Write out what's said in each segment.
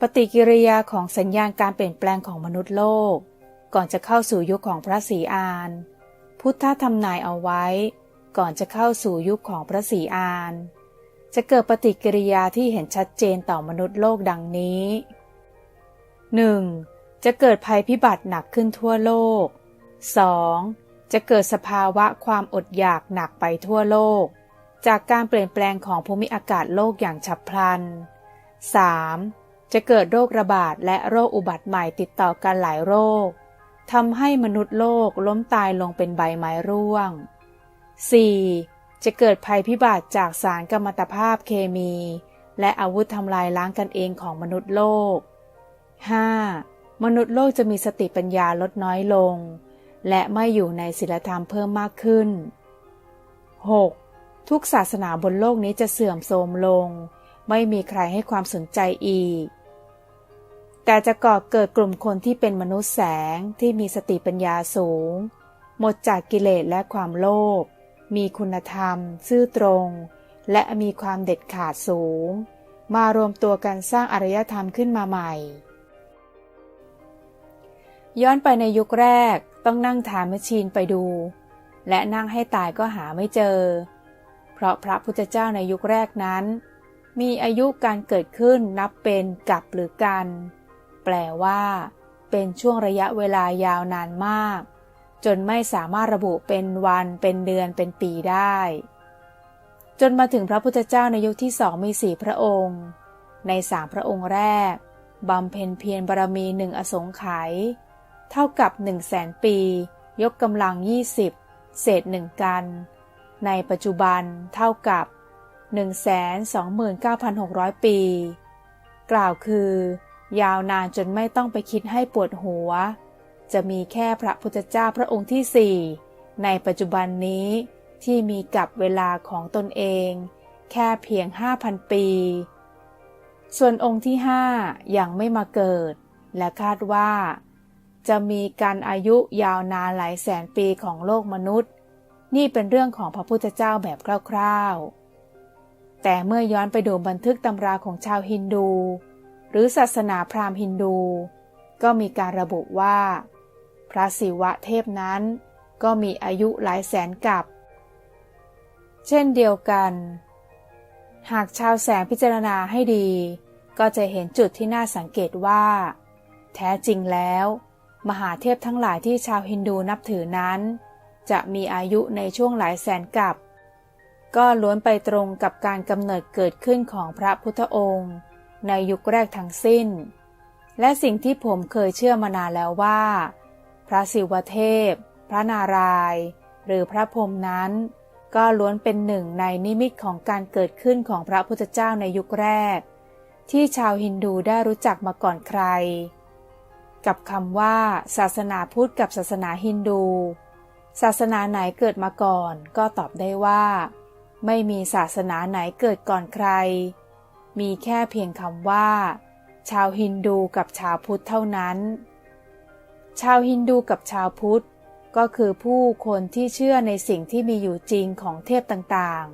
ปฏิกิริยาของสัญญาณการเปลี่ยนแปลงของมนุษย์โลก ก่อนจะเข้าสู่ยุคของพระศรีอาน พุทธทำนายเอาไว้ ก่อนจะเข้าสู่ยุคของพระศรีอาน จะเกิดปฏิกิริยาที่เห็นชัดเจนต่อมนุษย์โลกดังนี้ 1. จะเกิดภัยพิบัติหนักขึ้นทั่วโลก 2. จะเกิดสภาวะความอดอยากหนักไปทั่วโลก จากการเปลี่ยนแปลงของภูมิอากาศโลกอย่างฉับพลัน 3. จะเกิดโรคระบาดและโรคอุบัติใหม่ติดต่อกันหลายโรคทำให้มนุษย์โลกล้มตายลงเป็นใบไม้ร่วง 4. จะเกิดภัยพิบัติจากสารกัมมันตภาพเคมี และอาวุธทำลายล้างกันเองของมนุษย์โลก 5. มนุษย์โลกจะมีสติปัญญาลดน้อยลง และไม่อยู่ในศีลธรรมเพิ่มมากขึ้น 6. ทุกศาสนาบนโลกนี้จะเสื่อมโทรมลง ไม่มีใครให้ความสนใจอีก แต่จะก่อเกิดกลุ่มคนที่เป็นมนุษย์แสงที่มีสติปัญญาสูง หมดจากกิเลสและความโลภมีคุณธรรม ซื่อตรง และมีความเด็ดขาดสูง มารวมตัวกันสร้างอารยธรรมขึ้นมาใหม่ ย้อนไปในยุคแรกต้องนั่งถามมชีนไปดู และนั่งให้ตายก็หาไม่เจอ เพราะพระพุทธเจ้าในยุคแรกนั้น มีอายุการเกิดขึ้นนับเป็นกับหรือกัน แปลว่า เป็นช่วงระยะเวลายาวนานมาก จนไม่สามารถระบุเป็นวันเป็นเดือนเป็นปีได้ จนมาถึงพระพุทธเจ้าในยุคที่สองมีสี่พระองค์ ในสามพระองค์แรกบำเพ็ญเพียรบารมีหนึ่งอสงไขยเท่ากับ1 0 0 0 0แสนปี ยกกำลัง20เศษหนึ่งกัน ในปัจจุบันเท่ากับ129,600 ปี กล่าวคือ ยาวนานจนไม่ต้องไปคิดให้ปวดหัว จะมีแค่พระพุทธเจ้าพระองค์ที่สี่ในปัจจุบันนี้ที่มีกับเวลาของตนเอง แค่เพียง5,000ปี ส่วนองค์ที่ห้ายังไม่มาเกิด และคาดว่า จะมีการอายุยาวนานหลายแสนปีของโลกมนุษย์ นี่เป็นเรื่องของพระพุทธเจ้าแบบคร่าวๆ แต่เมื่อย้อนไปดูบันทึกตำราของชาวฮินดู หรือศาสนาพราหมณ์ฮินดู ก็มีการระบุว่า พระศิวะเทพนั้น ก็มีอายุหลายแสนกับ เช่นเดียวกัน หากชาวแสงพิจารณาให้ดี ก็จะเห็นจุดที่น่าสังเกตว่า แท้จริงแล้ว มหาเทพทั้งหลายที่ชาวฮินดูนับถือนั้น จะมีอายุในช่วงหลายแสนกับ ก็ล้วนไปตรงกับการกำเนิดเกิดขึ้นของพระพุทธองค์ ในยุคแรกทั้งสิ้น และสิ่งที่ผมเคยเชื่อมานานแล้วว่า พระศิวเทพ พระนารายณ์หรือพระพรหมนั้น ก็ล้วนเป็นหนึ่งในนิมิตของการเกิดขึ้นของพระพุทธเจ้าในยุคแรก ที่ชาวฮินดูได้รู้จักมาก่อนใคร กับคำว่า ศาสนาพุทธกับศาสนาฮินดู ศาสนาไหนเกิดมาก่อน ก็ตอบได้ว่า ไม่มีศาสนาไหนเกิดก่อนใคร มีแค่เพียงคำว่า ชาวฮินดูกับชาวพุทธเท่านั้น ชาวฮินดูกับชาวพุทธ ก็คือผู้คนที่เชื่อในสิ่งที่มีอยู่จริงของเทพต่าง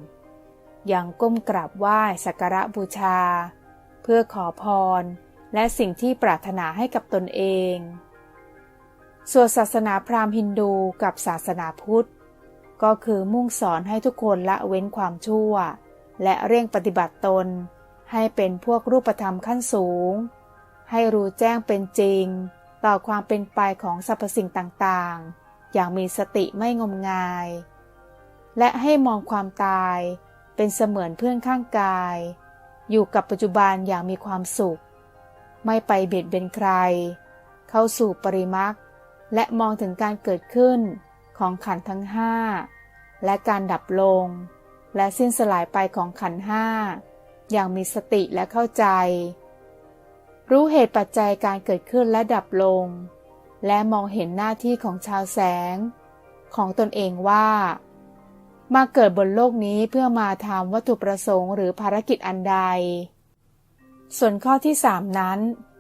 ๆ ยังก้มกราบไหว้สักการะบูชา เพื่อขอพร และสิ่งที่ปรารถนาให้กับตนเอง ส่วนศาสนาพราหมณ์ฮินดูกับศาสนาพุทธ ก็คือมุ่งสอนให้ทุกคนละเว้นความชั่ว และเร่งปฏิบัติตน ให้เป็นพวกรูปธรรมขั้นสูง ให้รู้แจ้งเป็นจริง ต่อความเป็นไปของสรรพสิ่งต่างๆ อย่างมีสติไม่งมงาย และให้มองความตายเป็นเสมือนเพื่อนข้างกาย อยู่กับปัจจุบันอย่างมีความสุข ไม่ไปเบียดเบียนใคร เข้าสู่ปริมักและมองถึงการเกิดขึ้นของขันทั้งห้าและการดับลง และสิ้นสลายไปของขันห้า อย่างมีสติและเข้าใจ รู้เหตุปัจจัยการเกิดขึ้นและดับลง และมองเห็นหน้าที่ของชาวแสง ของตนเองว่า มาเกิดบนโลกนี้เพื่อมาทำวัตถุประสงค์หรือภารกิจอันใด ส่วนข้อที่สามนั้น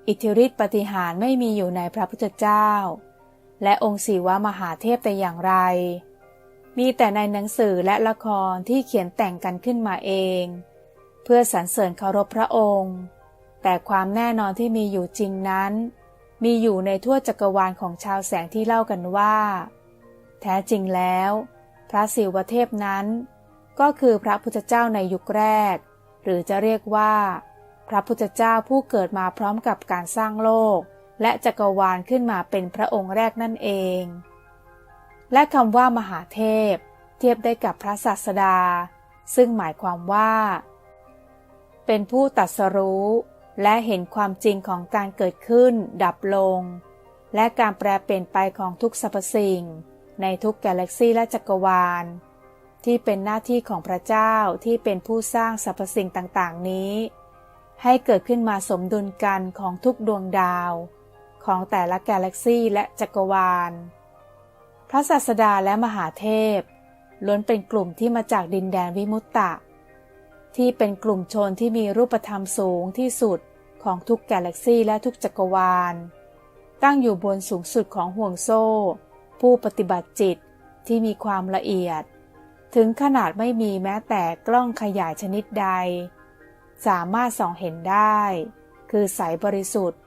อิทธิฤทธิปฏิหารไม่มีอยู่ในพระพุทธเจ้า และองค์สีวมหาเทพแต่อย่างไรมีแต่ในหนังสือและละครที่เขียนแต่งกันขึ้นมาเอง เพื่อสรรเสริญเคารพพระองค์ แต่ความแน่นอนที่มีอยู่จริงนั้น มีอยู่ในทั่วจักรวาลของชาวแสงที่เล่ากันว่า แท้จริงแล้ว พระศิวเทพนั้น ก็คือพระพุทธเจ้าในยุคแรก หรือจะเรียกว่า พระพุทธเจ้าผู้เกิดมาพร้อมกับการสร้างโลก และจักรวาลขึ้นมาเป็นพระองค์แรกนั่นเอง และคำว่ามหาเทพ เทียบได้กับพระศาสดา ซึ่งหมายความว่า เป็นผู้ตัดสรู้ และเห็นความจริงของการเกิดขึ้น ดับลง และการแปรเปลี่ยนไปของทุกสรรพสิ่ง ในทุกกาแล็กซีและจักรวาล ที่เป็นหน้าที่ของพระเจ้าที่เป็นผู้สร้างสรรพสิ่งต่างๆ นี้ ให้เกิดขึ้นมาสมดุลกันของทุกดวงดาว ของแต่ละกาแล็กซีและจักรวาล พระศาสดาและมหาเทพล้วนเป็นกลุ่มที่มาจากดินแดนวิมุตตะ ที่เป็นกลุ่มชนที่มีรูปธรรมสูงที่สุดของทุกกาแล็กซีและทุกจักรวาล ตั้งอยู่บนสูงสุดของห่วงโซ่ ผู้ปฏิบัติจิตที่มีความละเอียด ถึงขนาดไม่มีแม้แต่กล้องขยายชนิดใด สามารถส่องเห็นได้ คือใสบริสุทธิ์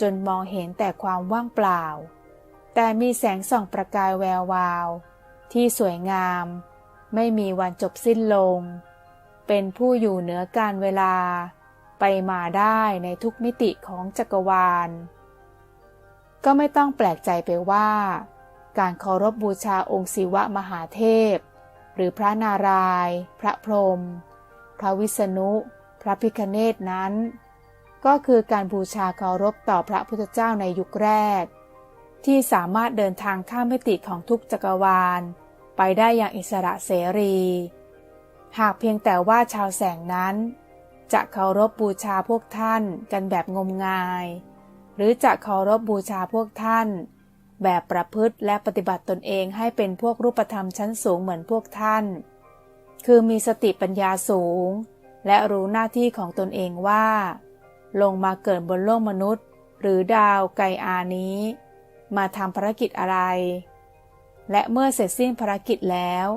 จนมองเห็นแต่ความว่างเปล่า แต่มีแสงส่องประกายแวววาว ที่สวยงาม ไม่มีวันจบสิ้นลง เป็นผู้อยู่เหนือการเวลา ไปมาได้ในทุกมิติของจักรวาล ก็ไม่ต้องแปลกใจไปว่า การเคารพบบูชาองค์ศิวะมหาเทพ หรือพระนารายณ์พระพรหมพระวิษณุ พระพิคเนตนั้น ก็คือการบูชาเคารพต่อพระพุทธเจ้าในยุคแรก ที่สามารถเดินทางข้ามมิติของทุกจักรวาล ไปได้อย่างอิสระเสรี หากเพียงแต่ว่าชาวแสงนั้น จะเคารพบูชาพวกท่านกันแบบงมงาย หรือจะเคารพบูชาพวกท่าน แบบประพฤติและปฏิบัติตนเองให้เป็นพวกรูปธรรมชั้นสูงเหมือนพวกท่าน คือมีสติปัญญาสูง และรู้หน้าที่ของตนเองว่า ลงมาเกิดบนโลกมนุษย์ หรือดาวไกอานี้ มาทำภารกิจอะไร และเมื่อเสร็จสิ้นภารกิจแล้ว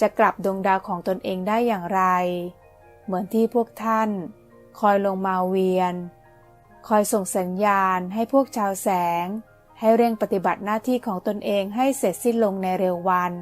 จะกลับดวงดาวของตนเองได้อย่างไร เหมือนที่พวกท่าน คอยลงมาเวียน คอยส่งสัญญาณให้พวกชาวแสง ให้เร่งปฏิบัติหน้าที่ของตนเองให้เสร็จสิ้นลงในเร็ววัน